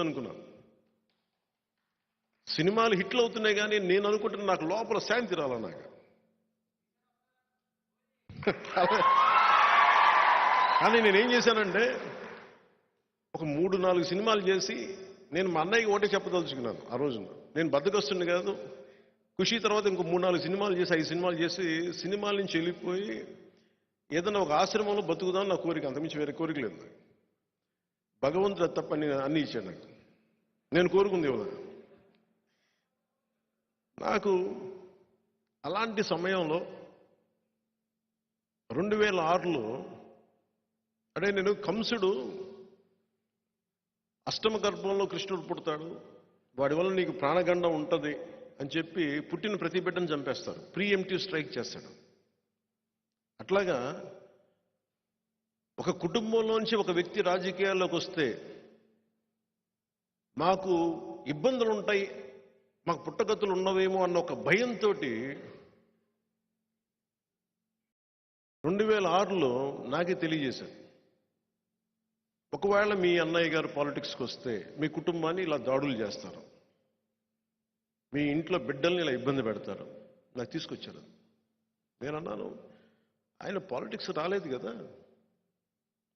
అనుకున్నాను. సినిమాలు హిట్లు అవుతున్నాయి కానీ నేను అనుకుంటున్న నాకు లోపల శాంతి రాలా నాకు. కానీ నేనేం చేశానంటే ఒక మూడు నాలుగు సినిమాలు చేసి నేను మా అన్నయ్యకి ఒకటే చెప్పదలుచుకున్నాను ఆ రోజున. నేను బద్దకొస్తుండే కాదు. ఖుషి తర్వాత ఇంకో మూడు నాలుగు సినిమాలు చేసి ఐదు సినిమాలు చేసి సినిమాల నుంచి వెళ్ళిపోయి ఏదైనా ఒక ఆశ్రమంలో బతుకుదాం నా కోరిక అంతమించి వేరే కోరిక లేదు భగవంతుడు తప్ప నేను అన్ని ఇచ్చాను నాకు. నేను కోరుకుంది ఇవ్వదు నాకు అలాంటి సమయంలో రెండు వేల ఆరులో అంటే నేను కంసుడు అష్టమ గర్భంలో కృష్ణుడు పుడతాడు వాడి వల్ల నీకు ప్రాణగండం ఉంటుంది అని చెప్పి పుట్టిన ప్రతి బిడ్డను చంపేస్తారు. ప్రీ ఎంటివ్ స్ట్రైక్ చేస్తాడు. అట్లాగా ఒక కుటుంబంలోంచి ఒక వ్యక్తి రాజకీయాల్లోకి వస్తే మాకు ఇబ్బందులు ఉంటాయి మాకు పుట్టగతులు ఉన్నవేమో అన్న ఒక భయంతో రెండు వేల ఆరులో నాకే తెలియజేశారు ఒకవేళ మీ అన్నయ్య గారు పాలిటిక్స్కి వస్తే మీ కుటుంబాన్ని ఇలా దాడులు చేస్తారు. మీ ఇంట్లో బిడ్డల్ని ఇలా ఇబ్బంది పెడతారు. నాకు తీసుకొచ్చారు. నేను అన్నాను ఆయన పాలిటిక్స్ రాలేదు కదా.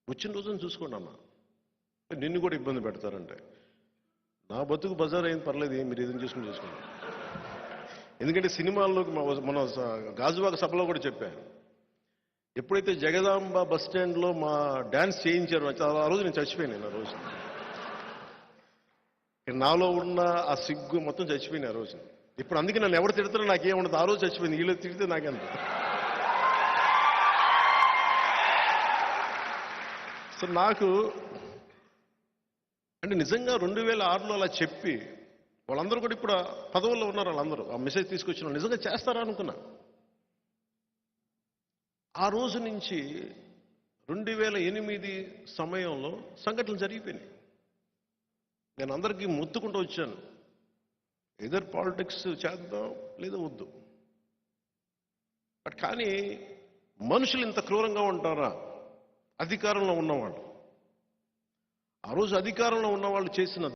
వచ్చిన రోజున చూసుకోండి అన్న నిన్ను కూడా ఇబ్బంది పెడతారంటే. నా బతుకు బజార్ అయింది పర్లేదు మీరు ఏదైనా చేసుకుని చేసుకోండి. ఎందుకంటే సినిమాల్లోకి మన స- గాజువాక సభలో కూడా చెప్పాను ఎప్పుడైతే జగదాంబ బస్ స్టాండ్లో మా డ్యాన్స్ చేయించారో ఆ- రోజు నేను చచ్చిపోయాను ఆ రోజు. నాలో ఉన్న ఆ సిగ్గు మొత్తం చచ్చిపోయింది ఆ రోజు. ఇప్పుడు అందుకే నన్ను ఎవరు తిడతారో నాకేముండదు. ఆ రోజు చచ్చిపోయింది వీళ్ళు తిడితే నాకెంత? సో నాకు అంటే నిజంగా రెండు వేల ఆరులో అలా చెప్పి వాళ్ళందరూ కూడా ఇప్పుడు పదవుల్లో ఉన్నారు వాళ్ళందరూ. ఆ మెసేజ్ తీసుకొచ్చిన వాళ్ళు నిజంగా చేస్తారా అనుకున్నా. ఆ రోజు నుంచి రెండు వేల ఎనిమిది సమయంలో సంఘటనలు జరిగిపోయినాయి. నేను అందరికీ మొత్తుకుంటూ వచ్చాను. ఎదర్ పాలిటిక్స్ చేద్దాం లేదా వద్దు. బట్ కానీ మనుషులు ఇంత క్రూరంగా ఉంటారా? అధికారంలో ఉన్నవాళ్ళు. ఆ రోజు అధికారంలో ఉన్న వాళ్ళు చేసిన